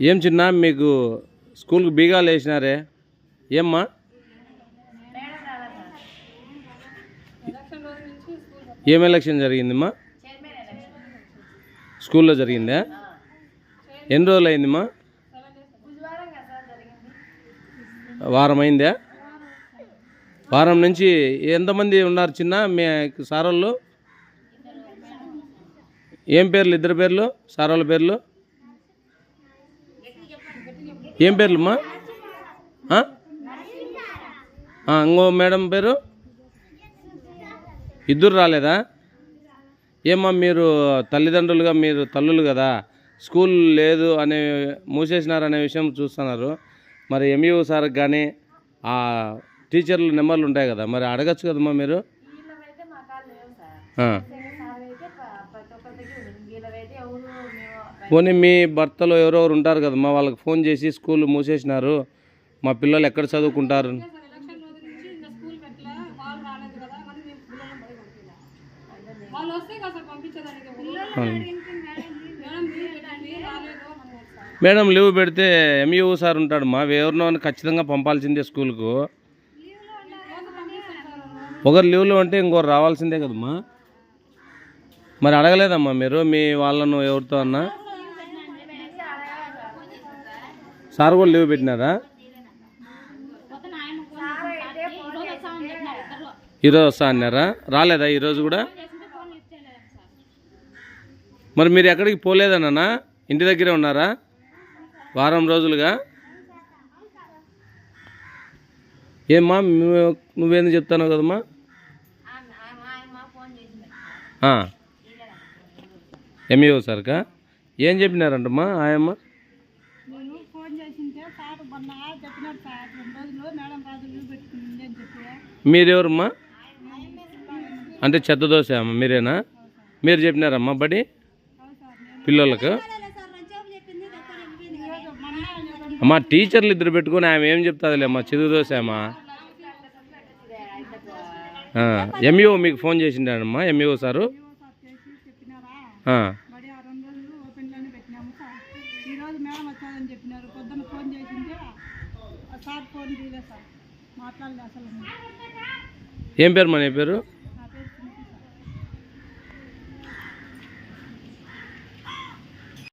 ఏం చిన్న మీకు స్కూల్కి బీగాలు వేసినారే. ఏమ్మా? ఏం ఎలక్షన్ జరిగిందమ్మా? స్కూల్లో జరిగిందా? ఎన్ని రోజులు అయిందమ్మా? వారం అయిందా? వారం నుంచి ఎంతమంది ఉన్నారు చిన్న మీ సారోళ్ళు? ఏం పేర్లు? ఇద్దరు పేర్లు? సారోళ్ళ పేర్లు? ఏం పేర్లు అమ్మా ఆ? ఆ, ఇంకో మేడం పేరు? ఇద్దరు రాలేదా? ఏమ్మా మీరు తల్లిదండ్రులుగా మీరు తల్లులు కదా? స్కూల్ లేదు అనే మూసేసినారనే విషయం చూస్తున్నారు. మరి ఎంఈఓ సార్కి కానీ ఆ టీచర్ల నెంబర్లు ఉంటాయి కదా? మరి అడగచ్చు కదమ్మా మీరు? పోనీ మీ భర్తలో ఎవరెవరు ఉంటారు కదమ్మా వాళ్ళకి ఫోన్ చేసి స్కూల్ మూసేసినారు మా పిల్లలు ఎక్కడ చదువుకుంటారు? మేడం లీవ్ పెడితే ఎంఈఓ సార్ ఉంటాడమ్మా ఎవరినో ఖచ్చితంగా పంపాల్సిందే స్కూల్కు. ఒకరు లీవ్లో ఉంటే ఇంకోరు రావాల్సిందే కదమ్మా. మరి అడగలేదమ్మా మీరు? మీ వాళ్ళను ఎవరితో అన్నా? సార్ కూడా లీవ్ పెట్టినారా? ఈరోజు వస్తా అన్నారా? రాలేదా ఈరోజు కూడా? మరి మీరు ఎక్కడికి పోలేదన్నా ఇంటి దగ్గరే ఉన్నారా? వారం రోజులుగా? ఏమ్మా నువ్వు- నువ్వేంది చెప్తాను కదమ్మా? ఎంఈఓ సార్కా? ఏం చెప్పినారంటమ్మా ఆయమ్మ? నేను ఫోన్ చేసింటే సార్ మొన్న చెప్పినారు సార్ రెండు రోజులు మేడం రాజు లీవ్ పెట్టుకుంది అని చెప్పి. మీరెవరమ్మా? అంటే చెత్త దోశ అమ్మ మీరేనా? మీరు చెప్పినారమ్మా బడి? పిల్లలకు? అమ్మా టీచర్లు ఇద్దరు పెట్టుకొని ఆమె ఏం చెప్తాదిలే అమ్మా చదువు దోశ అమ్మా? ఎంఈఓ మీకు ఫోన్ చేసిండాడమ్మా ఎంఈఓ సారు సార్? ఆ, రెండు రోజులు ఓపెన్లోనే పెట్టినాము సార్. ఈరోజు మేడం వచ్చాదని చెప్పినారు. పొద్దున్న ఫోన్ చేసింటే సార్ ఫోన్ తీయలేదు సార్. మాట్లాడలేదు అసలు ఏం పేరు మా నీ పేరు?